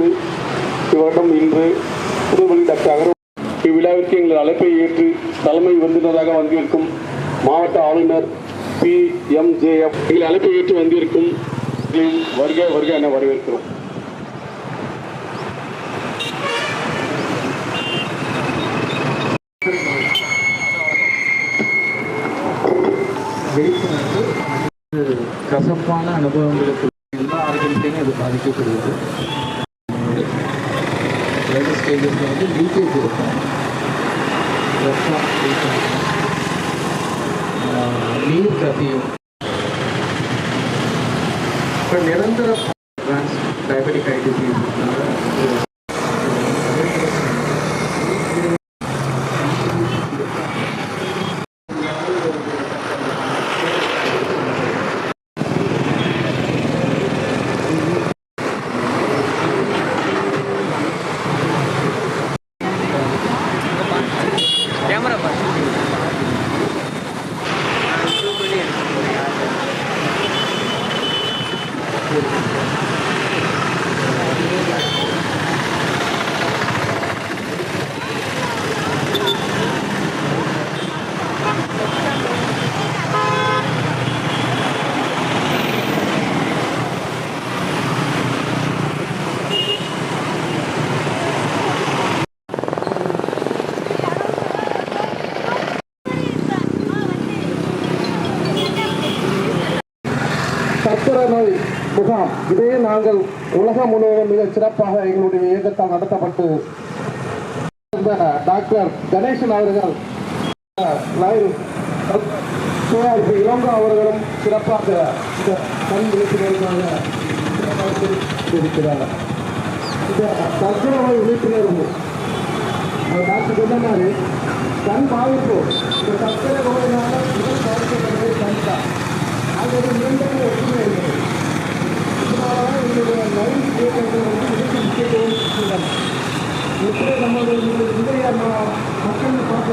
முன்னிட்டு இவரிடம் இன்று புதுவெளி டாக்டர் அகர்வால் இவ்விழாவிற்கு எங்கள் அழைப்பை ஏற்று தலைமை விருந்தினராக வந்திருக்கும் மாவட்ட ஆளுநர் பி எம் ஜே எஃப் எங்கள் அழைப்பை ஏற்று வந்திருக்கும் வருக வருக என வரவேற்கிறோம். கசப்பான அனுபவங்களுக்கு எல்லா ஆரோக்கியத்தையும் இது பாதிக்கக்கூடியது. लेटर स्टेजेस में होते लीकेज होता है। लीक करती है। निरंतर डायबिटिक आई डिज़ीज़ சர்க்கரை நோய் முகாம். இதே நாங்கள் உலகம் முழுவதும் மிக சிறப்பாக எங்களுடைய இயக்கத்தால் நடத்தப்பட்டு டாக்டர் கணேசன் அவர்கள் லைவ் இளங்கோ அவர்களும் சிறப்பாக இந்த கண் விழிப்புணர்வுக்காக இருக்கிறார் இந்த சர்க்கரை நோய் விழிப்புணர்வு டாக்டர் சொன்ன மாதிரி கண் பாதிப்பு. இந்த சர்க்கரை நோயினால் முதல் பாதிக்கப்படுவது கண் தான் ஆகவே ఇంద్రియ మొక్కల్ని కొంత